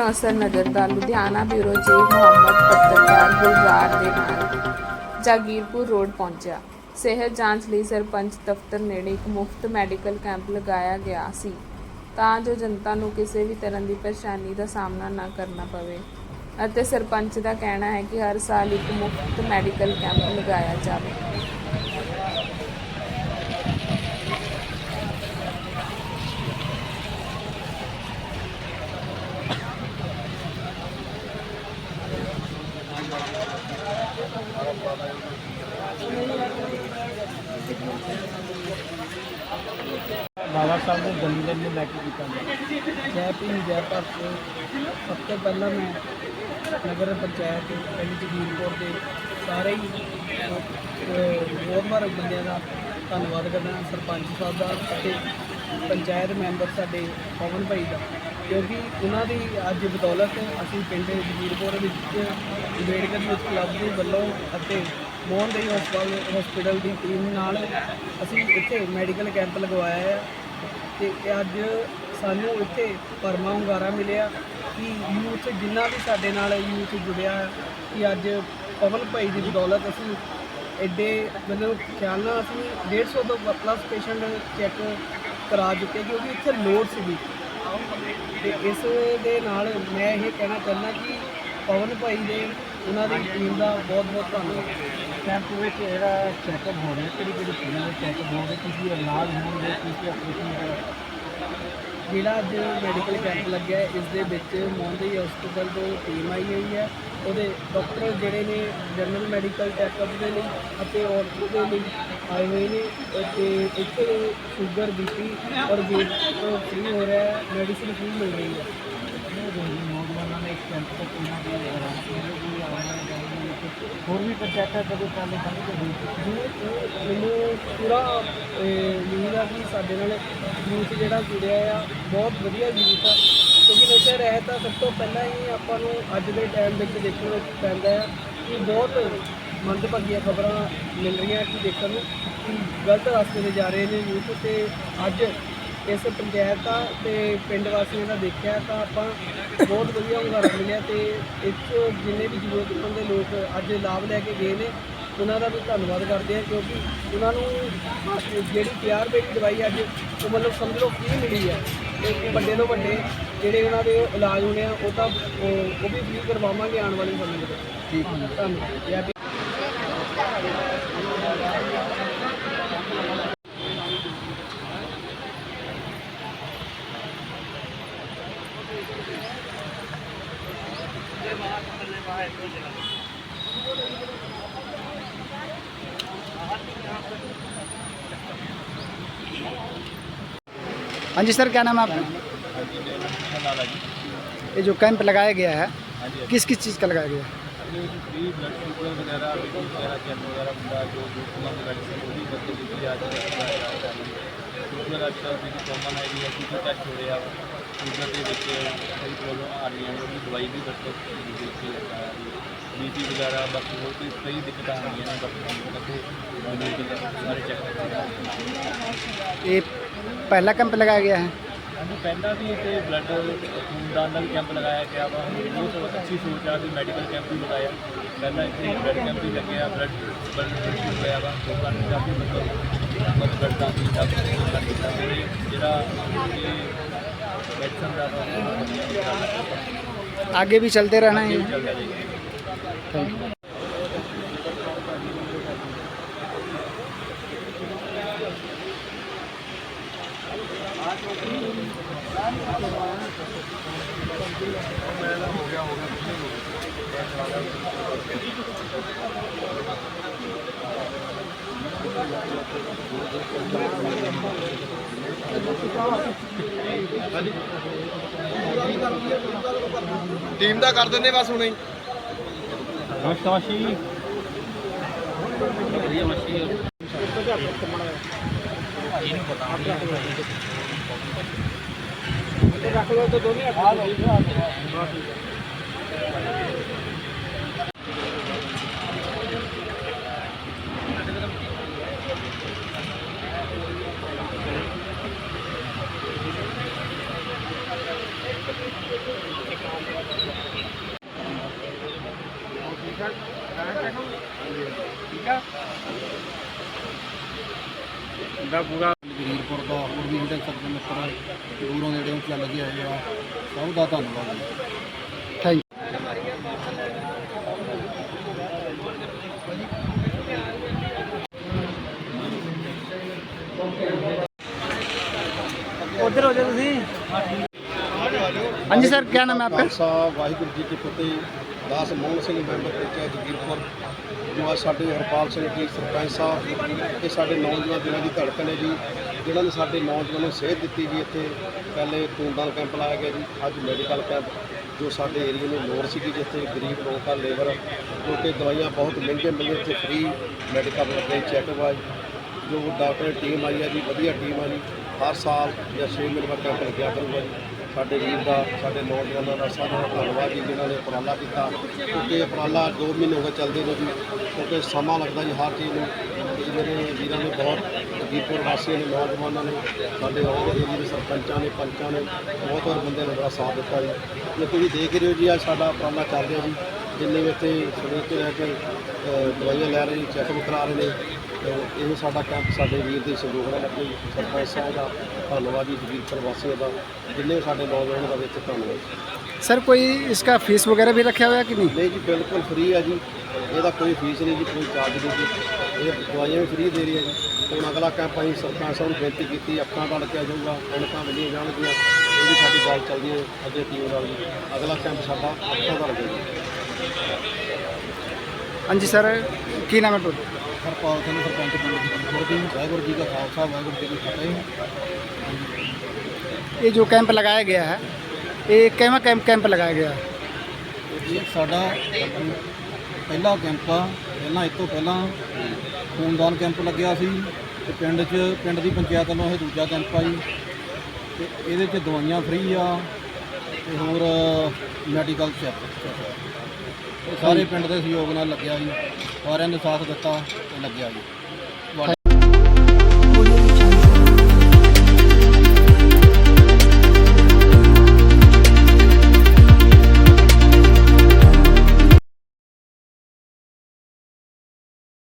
ਅਸਰ ਨਜ਼ਰ ਦਾ ਲੁਧਿਆਣਾ ਬਿਊਰੋ ਚੀਫ ਮੁਹੰਮਦ ਪੱਤਰਕਾਰ ਗੁਲਜ਼ਾਰ ਦੇ ਨਾਲ ਜਾਗੀਰਪੁਰ ਰੋਡ ਪਹੁੰਚਿਆ। ਸਿਹਤ ਜਾਂਚ ਲਈ ਸਰਪੰਚ ਦਫ਼ਤਰ ਨੇੜੇ ਇੱਕ ਮੁਫਤ ਮੈਡੀਕਲ ਕੈਂਪ ਲਗਾਇਆ ਗਿਆ ਸੀ। ਤਾਂ ਜੋ ਜਨਤਾ ਨੂੰ ਕਿਸੇ ਵੀ ਤਰ੍ਹਾਂ ਦੀ ਪਰੇਸ਼ਾਨੀ ਦਾ ਸਾਹਮਣਾ ਨਾ ਕਰਨਾ ਪਵੇ ਅਤੇ ਸਰਪੰਚ ਦਾ ਕਹਿਣਾ ਹੈ ਕਿ ਹਰ ਸਾਲ ਇੱਕ ਮੁਫਤ ਮੈਡੀਕਲ ਕੈਂਪ ਲਗਾਇਆ ਜਾਵੇ। ਬਾਬਾ ਸਾਹਿਬ ਦੇ ਜਨਮਦਿਨ ਨੂੰ ਲੈ ਕੇ ਕੀਤਾ ਗਿਆ। ਜੈ ਭੀਮ, ਜੈ ਭਾਰਤ ਸਭ ਤੋਂ ਪਹਿਲਾਂ ਮੈਂ ਨਗਰ ਪੰਚਾਇਤ ਪਿੰਡ ਜਗੀਰਪੁਰ ਦੇ ਸਾਰੇ ਹੀ ਬਹੁਤ ਵਾਰ ਬੰਦਿਆਂ ਦਾ ਧੰਨਵਾਦ ਕਰਦਾ ਸਰਪੰਚ ਸਾਹਿਬ ਦਾ ਅਤੇ ਪੰਚਾਇਤ ਮੈਂਬਰ ਸਾਡੇ ਪਵਨ ਭਾਈ ਦਾ। ਕਿਉਂਕਿ ਉਹਨਾਂ ਦੀ ਅੱਜ ਬਦੌਲਤ ਅਸੀਂ ਪਿੰਡ ਜਗੀਰਪੁਰ ਵਿੱਚ ਅੰਬੇਡਕਰ ਯੂਥ ਕਲੱਬ ਦੇ ਵੱਲੋਂ ਅਤੇ ਮੋਹਨ ਦੇਈ ਹਸਪਤਾਲ ਹਸਪੀਟਲ ਦੀ ਟੀਮ ਨਾਲ ਅਸੀਂ ਇੱਥੇ ਮੈਡੀਕਲ ਕੈਂਪ ਲਗਵਾਇਆ ਹੈ ਤੇ ਅੱਜ ਸਾਨੂੰ ਇੱਥੇ ਭਰਮਾ ਹੁੰਗਾਰਾ ਮਿਲਿਆ ਕਿ ਯੂਥ ਜਿੰਨਾ ਵੀ ਸਾਡੇ ਨਾਲ ਯੂਥ ਜੁੜਿਆ ਕਿ ਅੱਜ ਪਵਨ ਭਾਈ ਦੀ ਬਦੌਲਤ ਅਸੀਂ ਐਡੇ ਮਤਲਬ ਖਿਆਲ ਨਾਲ ਅਸੀਂ 150 ਤੋਂ ਪਲੱਸ ਪੇਸ਼ੈਂਟ ਚੈੱਕ ਕਰਾ ਚੁੱਕੇ ਕਿਉਂਕਿ ਇੱਥੇ ਲੋੜ ਸੀਗੀ। ਤੇ ਇਸ ਦੇ ਨਾਲ ਮੈਂ ਇਹ ਕਹਿਣਾ ਚਾਹੁੰਦਾ ਕਿ ਪਵਨ ਭਾਈ ਦੇ ਉਹਨਾਂ ਦੀ ਟੀਮ ਦਾ ਬਹੁਤ ਬਹੁਤ ਧੰਨਵਾਦ। ਕੈਂਪ ਵਿੱਚ ਜਿਹੜਾ ਚੈੱਕਅਪ ਹੋ ਰਿਹਾ ਕਿਹੜੀ ਕਿਹੜੀ ਚੀਜ਼ਾਂ ਦੇ ਚੈੱਕਅਪ ਹੋ ਰਹੇ ਕਿਸੇ ਇਲਾਜ ਹੋਣਗੇ ਕਿਸੇ ਆਪਰੇਸ਼ਨ ਵਗੈਰਾ ਜਿਹੜਾ ਅੱਜ ਮੈਡੀਕਲ ਕੈਂਪ ਲੱਗਿਆ ਹੈ, ਇਸ ਦੇ ਵਿੱਚ ਮੋਂਦੀ ਹਸਪੀਟਲ ਤੋਂ ਟੀਮ ਆਈ ਹੋਈ ਹੈ। ਉਹਦੇ ਡਾਕਟਰ ਜਿਹੜੇ ਨੇ ਜਨਰਲ ਮੈਡੀਕਲ ਚੈੱਕਅਪ ਦੇ ਲਈ ਅਤੇ ਔਰਥੋ ਦੇ ਲਈ ਆਏ ਹੋਏ ਨੇ ਤੇ ਇੱਥੇ ਸ਼ੂਗਰ ਬੀਪੀ ਔਰ ਵੇਟ ਫ੍ਰੀ ਹੋ ਰਿਹਾ ਹੈ ਮੈਡੀਸਿਨ ਫ੍ਰੀ ਮਿਲ ਰਹੀ ਹੈ। ਨੌਜਵਾਨਾਂ ਨੇ ਇੱਕ ਕੈਂਪ ਤੋਂ ਉਹਨਾਂ ਦੀ ਹੋਰ ਵੀ ਪੰਚਾਇਤਾਂ ਕਦੇ ਚਾਲੇ ਬੰਦ ਕਰ ਮੈਨੂੰ ਪੂਰਾ ਉਮੀਦ ਆ ਕਿ ਸਾਡੇ ਨਾਲ ਯੂਥ ਜਿਹੜਾ ਜੁੜਿਆ ਆ, ਬਹੁਤ ਵਧੀਆ ਯੂਥ ਆ। ਕਿਉਂਕਿ ਨਸ਼ਾ ਰਹਿਤ ਤਾਂ ਸਭ ਤੋਂ ਪਹਿਲਾਂ ਹੀ ਆਪਾਂ ਨੂੰ ਅੱਜ ਦੇ ਟਾਈਮ ਵਿੱਚ ਦੇਖਣ ਵਿੱਚ ਪੈਂਦਾ ਆ ਕਿ ਬਹੁਤ ਮੰਦਭਾਗੀਆਂ ਖਬਰਾਂ ਮਿਲ ਰਹੀਆਂ ਕਿ ਦੇਖਣ ਨੂੰ ਕਿ ਗਲਤ ਰਸਤੇ ਤੇ ਜਾ ਰਹੇ ਨੇ ਯੂਥ ਤੇ ਅੱਜ ਇਸ ਪੰਚਾਇਤ ਦਾ ਤੇ ਪਿੰਡ ਵਾਸੀਆਂ ਦਾ ਦੇਖਿਆ ਤਾਂ ਆਪਾਂ ਬਹੁਤ ਵਧੀਆ ਹੁੰਗਾਰਾ ਮਿਲਿਆ ਤੇ ਇਸ 'ਚ ਜਿੰਨੇ ਵੀ ਜ਼ਰੂਰਤਮੰਦ ਦੇ ਲੋਕ ਅੱਜ ਲਾਭ ਲੈ ਕੇ ਗਏ ਨੇ ਉਹਨਾਂ ਦਾ ਵੀ ਧੰਨਵਾਦ ਕਰਦੇ ਆ ਕਿਉਂਕਿ ਉਹਨਾਂ ਨੂੰ ਜਿਹੜੀ ਤਿਆਰ ਬੇਟੀ ਦਵਾਈ ਅੱਜ ਉਹ ਮਤਲਬ ਸਮਝ ਲਓ ਕੀ ਮਿਲੀ ਹੈ ਤੇ ਵੱਡੇ ਤੋਂ ਵੱਡੇ ਜਿਹੜੇ ਉਹਨਾਂ ਦੇ ਇਲਾਜ ਹੋਣੇ ਆ ਉਹ ਤਾਂ ਉਹ ਵੀ ਫ੍ਰੀ ਕਰਵਾਵਾਂਗੇ ਆਉਣ ਵਾਲੇ ਸਮੇਂ ਦੇ ਵਿੱਚ। ਠੀਕ ਹੈ। ਧੰਨਵਾਦ। हाँ जी सर क्या नाम है आपका ये जो कैंप लगाया गया है किस किस चीज़ का लगाया गया है भी वगैरह दिक्कत पहला कैंप लगाया गया है? ਹਾਂਜੀ ਪਹਿਲਾਂ ਵੀ ਇੱਥੇ ਬਲੱਡ ਖੂਨਦਾਨ ਦਾ ਵੀ ਕੈਂਪ ਲਗਾਇਆ ਗਿਆ ਵਾ ਬਹੁਤ ਅੱਛੀ ਸੋਚ ਆ ਵੀ ਮੈਡੀਕਲ ਕੈਂਪ ਵੀ ਲਗਾਇਆ ਪਹਿਲਾਂ ਇੱਥੇ ਬਲੱਡ ਕੈਂਪ ਵੀ ਲੱਗਿਆ ਬਲੱਡ ਬਲੱਡ ਟੈਸਟ ਹੋਇਆ ਵਾ ਲੋਕਾਂ ਨੂੰ ਕਾਫੀ ਮਤਲਬ ਮਤਲਬ ਬਲੱਡ ਦਾ ਵੀ ਕਾਫੀ ਕੀਤਾ ਤੇ ਜਿਹੜਾ ਇਹ ਮੈਡੀਸਨ ਦਾ ਵਾ, आगे भी चलते रहना है ਇਹ ये? ਟੀਮ ਦਾ ਕਰ ਦਿੰਦੇ ਬਸ ਹੁਣੇ ਹੀ। ਨਮਸਕਾਰ ਮਸ਼ੀ ਵਧੀਆ ਮਸ਼ੀ ਤਾਂ ਦੋਨੇ ਆ ਲਓ ਜਗੀਰਪੁਰ ਮੁੰਡੇ ਸੱਜਣ ਮਿੱਤਰ ਦੂਰੋਂ ਨੇੜੇ ਉਹ ਚੱਲ ਆਏ ਆ ਸਭ ਦਾ ਧੰਨਵਾਦ। ਜੀ ਉਧਰ ਹੋ ਜਾ ਤੁਸੀਂ। ਹਾਂਜੀ ਸਰ ਕੀ ਨਾਮ ਹੈ ਆਪਕਾ? ਵਾਹਿਗੁਰੂ ਜੀ ਕੀ ਫਤਿਹ। ਦਾਸ ਮੋਹਨ ਸਿੰਘ ਮੈਂਬਰ ਪੰਚਾਇਤ ਜਗੀਰਪੁਰ, ਜੋ ਅੱਜ ਸਾਡੇ ਹਰਪਾਲ ਸਿੰਘ ਜੀ, ਸਰਪੰਚ ਸਾਹਿਬ ਇਹ ਸਾਡੇ ਨੌਜਵਾਨ ਦਿਨਾਂ ਦੀ ਧੜਕਣ ਹੈ ਜੀ, ਜਿਨ੍ਹਾਂ ਨੇ ਸਾਡੇ ਨੌਜਵਾਨਾਂ ਨੂੰ ਸੇਧ ਦਿੱਤੀ ਜੀ ਇੱਥੇ। ਪਹਿਲੇ ਖੂਨਦਾਨ ਕੈਂਪ ਲਾਇਆ ਗਿਆ ਜੀ, ਅੱਜ ਮੈਡੀਕਲ ਕੈਂਪ, ਜੋ ਸਾਡੇ ਏਰੀਏ ਨੂੰ ਲੋੜ ਸੀਗੀ ਜਿੱਥੇ ਗਰੀਬ ਲੋਕਾਂ ਲੇਬਰ, ਜੋ ਕਿ ਦਵਾਈਆਂ ਬਹੁਤ ਮਹਿੰਗੀਆਂ ਮਿਲਦੀਆਂ ਇੱਥੇ ਫ੍ਰੀ ਮੈਡੀਕਲ ਲੱਗੇ ਚੈੱਕਅਪ ਆ ਜੋ ਡਾਕਟਰ ਟੀਮ ਆਈ ਆ ਜੀ, ਵਧੀਆ ਟੀਮ ਆ ਜੀ, ਹਰ ਸਾਲ ਜਾਂ 6 ਮਹੀਨੇ ਬਾਅਦ ਕੈਂਪ ਲੱਗਿਆ ਕਰੂਗਾ ਜੀ। ਸਾਡੇ ਵੀਰ ਦਾ, ਸਾਡੇ ਨੌਜਵਾਨਾਂ ਦਾ ਸਾਰਿਆਂ ਦਾ ਧੰਨਵਾਦ ਜੀ, ਜਿਨ੍ਹਾਂ ਨੇ ਉਪਰਾਲਾ ਕੀਤਾ। ਕਿਉਂਕਿ ਉਪਰਾਲਾ 2 ਮਹੀਨੇ ਹੋ ਗਏ ਚੱਲਦੇ ਨੇ ਜੀ, ਕਿਉਂਕਿ ਸਮਾਂ ਲੱਗਦਾ ਜੀ ਹਰ ਚੀਜ਼ ਨੂੰ। ਤੇ ਮੇਰੇ ਵੀਰਾਂ ਨੇ ਬਹੁਤ ਜੀਪੁਰ ਵਾਸੀਆਂ ਨੇ ਨੌਜਵਾਨਾਂ ਨੇ, ਸਾਡੇ ਹੋਰ ਜਿਹੜੇ ਸਰਪੰਚਾਂ ਨੇ, ਪੰਚਾਂ ਨੇ, ਬਹੁਤ ਹੋਰ ਬੰਦੇ ਨੇ ਬੜਾ ਸਾਥ ਦਿੱਤਾ ਜੀ। ਜੇ ਤੁਸੀਂ ਦੇਖ ਰਹੇ ਹੋ ਜੀ, ਅੱਜ ਸਾਡਾ ਉਪਰਾਲਾ ਚੱਲ ਰਿਹਾ ਜੀ, ਜਿੰਨੇ ਵੀ ਇੱਥੇ ਸਵੇਰ ਤੋਂ ਲੈ ਕੇ ਦਵਾਈਆਂ ਲੈ ਰਹੇ ਜੀ ਚੈੱਕਅਪ ਕਰਾ ਰਹੇ ਨੇ ਇਹ ਸਾਡਾ ਕੈਂਪ ਸਾਡੇ ਵੀਰ ਦੇ ਸਹਿਯੋਗ ਨਾਲ ਆਪਣੀ ਸਰਪੰਚ ਸਾਹਿਬ ਦਾ ਧੰਨਵਾਦੀ ਜਗੀਰ ਪ੍ਰਵਾਸੀਆਂ ਦਾ ਜਿੰਨੇ ਸਾਡੇ ਨੌਜਵਾਨ ਦਾ ਵਿੱਚ ਧੰਨਵਾਦ ਸਰ ਕੋਈ ਇਸਕਾ ਫੀਸ ਵਗੈਰਾ ਵੀ ਰੱਖਿਆ ਹੋਇਆ ਕਿ ਨਹੀਂ? ਨਹੀਂ ਜੀ ਬਿਲਕੁਲ ਫ੍ਰੀ ਹੈ ਜੀ। ਇਹਦਾ ਕੋਈ ਫੀਸ ਨਹੀਂ ਜੀ ਕੋਈ ਚਾਰਜ ਨਹੀਂ ਜੀ। ਇਹ ਦਵਾਈਆਂ ਫ੍ਰੀ ਦੇ ਰਹੀ ਹੈ ਜੀ। ਹੁਣ ਅਗਲਾ ਕੈਂਪ ਅਸੀਂ ਸਰਪੰਚ ਸਾਹਿਬ ਨੂੰ ਬੇਨਤੀ ਕੀਤੀ ਅੱਖਾਂ ਦਾ ਲੱਗਿਆ ਜਾਊਗਾ ਕਣਕਾਂ ਵਧੀਆਂ ਜਾਣਗੀਆਂ। ਇਹ ਵੀ ਸਾਡੀ ਗੱਲ ਚੱਲਦੀ ਹੈ ਅੱਗੇ ਟੀਮ ਨਾਲ ਜੀ। ਅਗਲਾ ਕੈਂਪ ਸਾਡਾ ਅੱਖਾਂ ਦਾ ਲੱਗੇਗਾ ਹਾਂਜੀ ਸਰ ਕੀ ਨਾਮ ਹੈ ਤੁਹਾਡਾ? ਹਰਪਾਲ ਸਿੰਘ ਸਰਪੰਚ ਪਿੰਡ ਜੀਤਪੁਰ ਦੀ ਵਾਹਿਗੁਰੂ ਜੀ ਦਾ ਖਾਲਸਾ ਵਾਹਿਗੁਰੂ ਜੀ ਕੀ ਫਤਿਹ। ਇਹ ਜੋ ਕੈਂਪ ਲਗਾਇਆ ਗਿਆ ਹੈ ਇਹ ਕਿਵੇਂ ਕੈਂਪ ਕੈਂਪ ਲਗਾਇਆ ਗਿਆ? ਇਹ ਸਾਡਾ ਪਹਿਲਾ ਕੈਂਪ ਆ। ਪਹਿਲਾਂ ਇਸ ਤੋਂ ਪਹਿਲਾਂ ਖੂਨਦਾਨ ਕੈਂਪ ਲੱਗਿਆ ਸੀ ਤੇ ਪਿੰਡ 'ਚ ਪਿੰਡ ਦੀ ਪੰਚਾਇਤ ਵੱਲੋਂ ਇਹ ਦੂਜਾ ਕੈਂਪ ਆ ਜੀ। ਤੇ ਇਹਦੇ 'ਚ ਦਵਾਈਆਂ ਫ੍ਰੀ ਆ ਤੇ ਹੋਰ ਮੈਡੀਕਲ ਚੈੱਕ ਸਾਰੇ ਪਿੰਡ ਦੇ ਸਹਿਯੋਗ ਨਾਲ ਲੱਗਿਆ ਜੀ। ਸਾਰਿਆਂ ਨੇ ਸਾਥ ਦਿੱਤਾ ਤੇ ਲੱਗਿਆ ਜੀ।